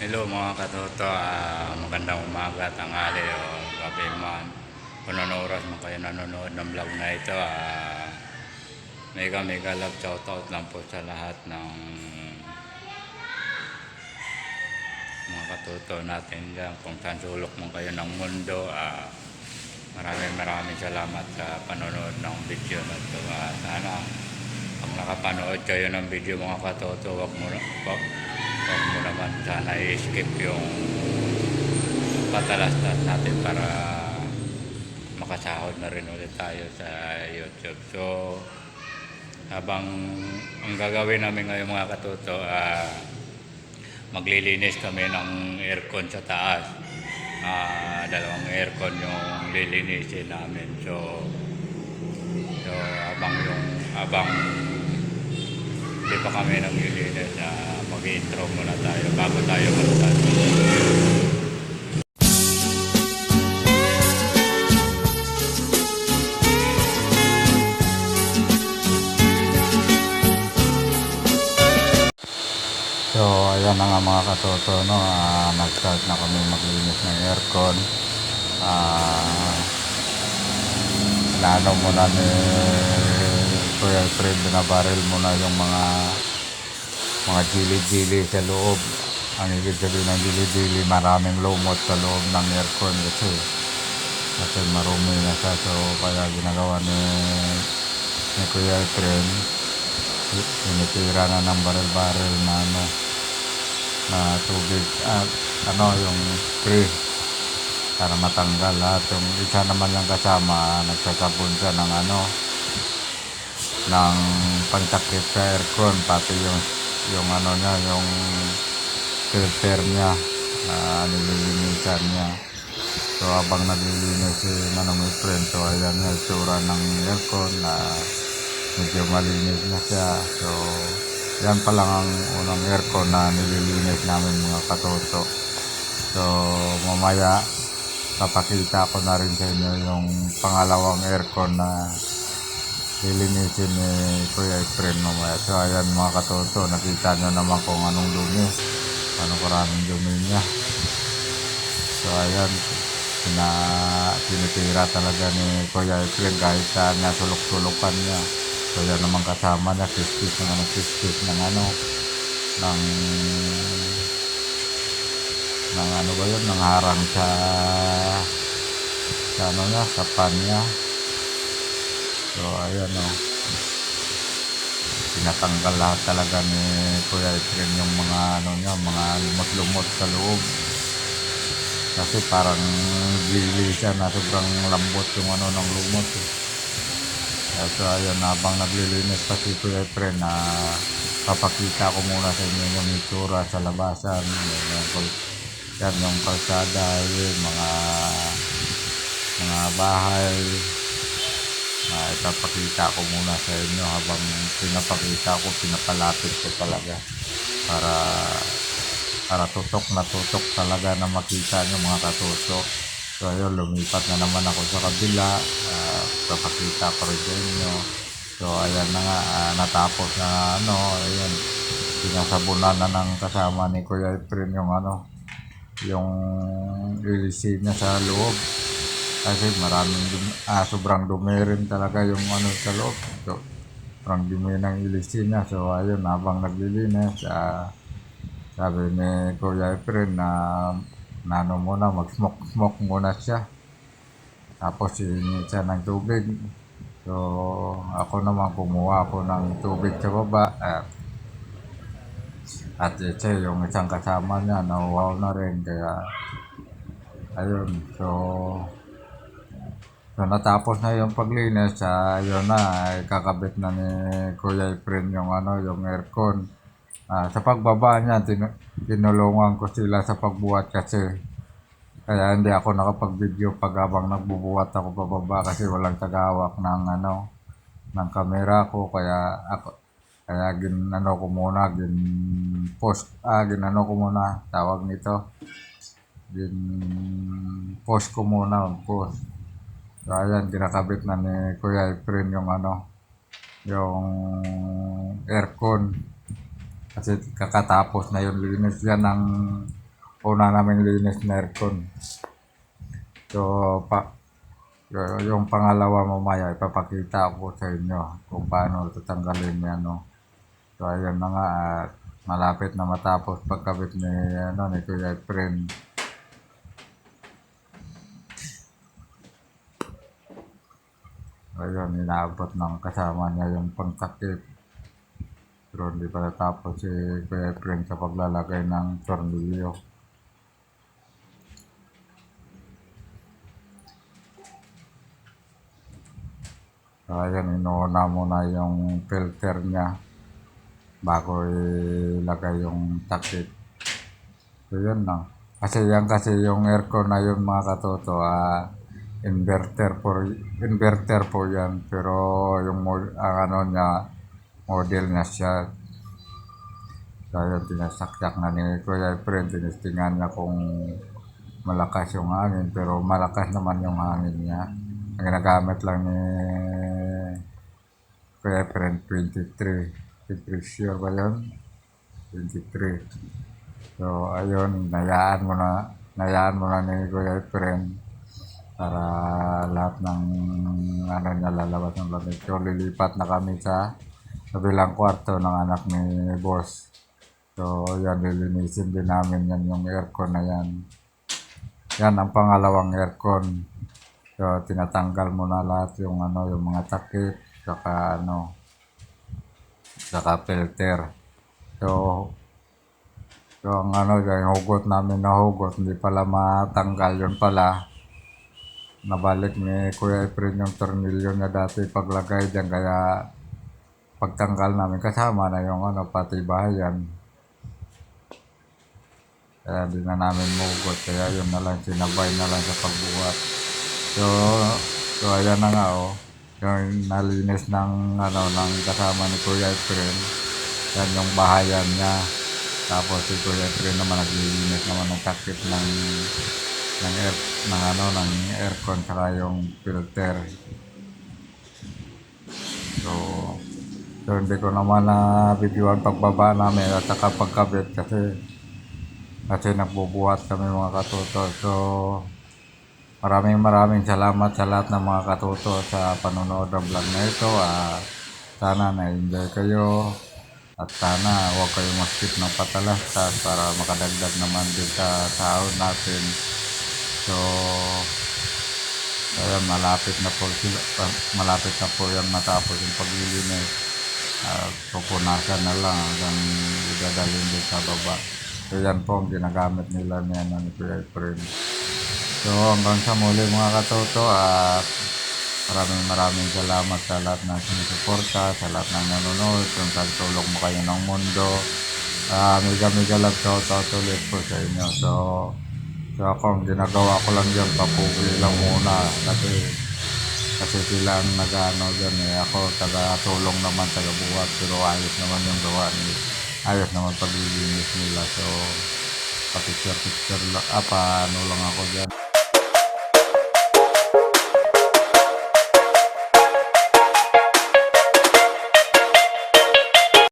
Hello mga katoto, Ah, magandang umaga, tanghali o gabi man. Kung anong oras man kayo nanonood ng vlog na ito, ah, mega mega love shoutout lang po sa lahat ng mga katoto natin dyan. Kung saan man kayo ng mundo, ah, maraming maraming salamat sa panonood ng video na ito. Ah, sana pag nakapanood kayo ng video mga katoto, wag mo, wag, wag mo naman sana i-skip yung patalastas natin para makasahod na rin ulit tayo sa YouTube. So, habang ang gagawin namin ngayon mga katoto, ah, maglilinis kami ng aircon sa taas. Ah, dalawang aircon yung lilinisin namin. So, so habang yung habang hindi pa kami naglilinis, uh, mag-intro muna tayo bago tayo mag-start. So, ayan na nga mga katoto, no? Ah, nag-start na kami maglinis ng aircon. Ah, Inaano muna ni Kuya Fred, binabaril muna yung mga mga jili-jili sa loob. Ang ibig sabihin ng jili-jili, maraming lumot sa loob ng aircon kasi kasi marumi na siya. So, kaya ginagawa ni, ni Kuya Fred, tinitira na ng baril-baril na ano, na tubig at ano yung spray para matanggal lahat yung isa naman lang kasama nagsasabon siya ng ano ng pantakip sa aircon pati yung yung ano niya yung filter niya na nililinisan niya. So habang naglilinis si Manong Efren so ayan nga itsura ng aircon na medyo malinis na siya. So yan pa lang ang unang aircon na nililinis namin mga katoto so mamaya papakita ko na rin sa inyo yung pangalawang aircon na lilinisin ni Kuya Efren mamaya. So ayan mga katoto, nakita nyo naman kung anong dumi, anong karaming dumi niya. So ayan, pina, tinitira talaga ni Kuya Efren kahit saan niya sulok-sulukan niya. So yan naman kasama niya, kiskis ng ano, kiskis ng ano, ng ng ano ba yun, ng harang sa sa ano niya, sa pan niya. So, ayan o. Pinatanggal lahat talaga ni Kuya Efren yung mga ano niya, mga lumot-lumot sa loob. Kasi parang gili siya na sobrang lambot yung ano ng lumot. Eh. So, ayun, habang naglilinis pa si Kuya Efren na papakita ko muna sa inyo yung itsura sa labasan. Yan, yan, yung kalsada, yun, mga mga bahay. Uh, ipapakita ko muna sa inyo habang pinapakita ko, pinapalapit ko talaga para para tutok na tutok talaga na makita nyo mga katutok. So ayun, lumipat na naman ako sa kabila. Uh, papakita ko rin sa inyo. So ayan na nga, ah, natapos na ano, ayun. Pinasabunan na ng kasama ni Kuya Efren yung ano, yung lilisin niya sa loob. Kasi maraming dumi, ah, sobrang dumi rin talaga yung ano sa loob. So, sobrang dumi ng ilisin niya. So ayun, habang naglilinis, ah, sabi ni Kuya Efren na nano muna, mag-smoke-smoke muna siya. Tapos hihingi siya ng tubig. So, ako naman kumuha ako ng tubig sa baba. At, at ito yung isang kasama niya, nauwaw na rin. Kaya, ayun. So, so natapos na yung paglinis. Ayun na, ay kakabit na ni Kuya Efren yung, ano, yung aircon. Ah, sa pagbaba niya, tin- tinulungan ko sila sa pagbuhat kasi kaya hindi ako nakapag-video pag habang nagbubuhat ako pababa kasi walang tagawak ng ano ng kamera ko kaya ako kaya gin ano ko muna gin post ah gin ano ko muna tawag nito gin post ko muna post so ayan kinakabit na ni Kuya Efren yung ano yung aircon kasi kakatapos na yung linis yan ng una namin linis na aircon. So, pa, yung pangalawa mamaya, ipapakita ko sa inyo kung paano tatanggalin yan, no. So, ayan na nga, at malapit na matapos pagkabit ni, ano, ni Kuya Efren. Ayun, inaabot ng kasama niya yung pangtakip. Pero hindi pa natapos si Kuya Efren sa paglalagay ng tornilyo. Ayan, inuuna muna yung filter niya bago ilagay yung takip. So, yun lang. Kasi yan kasi yung aircon na yun mga katoto, ah, inverter po, inverter po yan. Pero yung mod, ang ano niya, model niya siya. So, yun, tinasaksak na ni Kuya Efren, tinistingan niya kung malakas yung hangin. Pero malakas naman yung hangin niya. Ang ginagamit lang ni Kuya Efren, 23. 23 sure ba yun? 23. So, ayun, nayaan mo na, nayaan mo na ni Kuya Efren para lahat ng ano niya lalabas ng lamig. So, lilipat na kami sa kabilang kwarto ng anak ni boss. So, yan, lilinisin din namin yan yung aircon na yan. Yan ang pangalawang aircon. So, tinatanggal mo na lahat yung ano, yung mga takip, saka ano, saka filter. So, So, ang ano, yung hugot namin na hugot, hindi pala matanggal yun pala. Nabalik ni Kuya Efren yung tornilyo niya dati paglagay dyan, kaya pagtanggal namin kasama na yung ano, pati bahayan. Kaya di na namin mugot, kaya yun na lang, sinabay na lang sa pagbuhat. So, so ayan na nga oh, yung nalinis ng ano, ng kasama ni Kuya Efren. Yan yung bahayan niya. Tapos si Kuya Efren naman naglilinis naman ng takip ng ng air ng ano ng aircon saka yung filter. So, so hindi ko naman na videoan pagbaba namin at saka pagkabit kasi kasi nagbubuhat kami mga katuto. So, maraming maraming salamat sa lahat ng mga katuto sa panonood ng vlog na ito. At sana na-enjoy kayo. At sana huwag kayong maskip ng patalastas para makadagdag naman din sa sahod natin. So, ayun, malapit na po sila, ah, malapit na po yan matapos yung paglilinis. At pupunasan na lang hanggang idadalhin din sa baba. So, yan po ang ginagamit nila ni, ano, ni Kuya. So, hanggang sa muli mga katoto at Maraming maraming salamat sa lahat ng sinusuporta, sa lahat ng nanonood, kung tagtulong mo kayo ng mundo. Uh, mega mega love shout out ulit po sa inyo. So, so ako, ang ginagawa ko lang dyan, papugi lang muna. Kasi, kasi sila ang nag-ano dyan eh. Ako, taga-tulong naman, taga-buhat. Pero ayos naman yung gawa nila. Ayos naman paglilinis nila. So, pa-picture-picture lang, ah, paano lang ako dyan.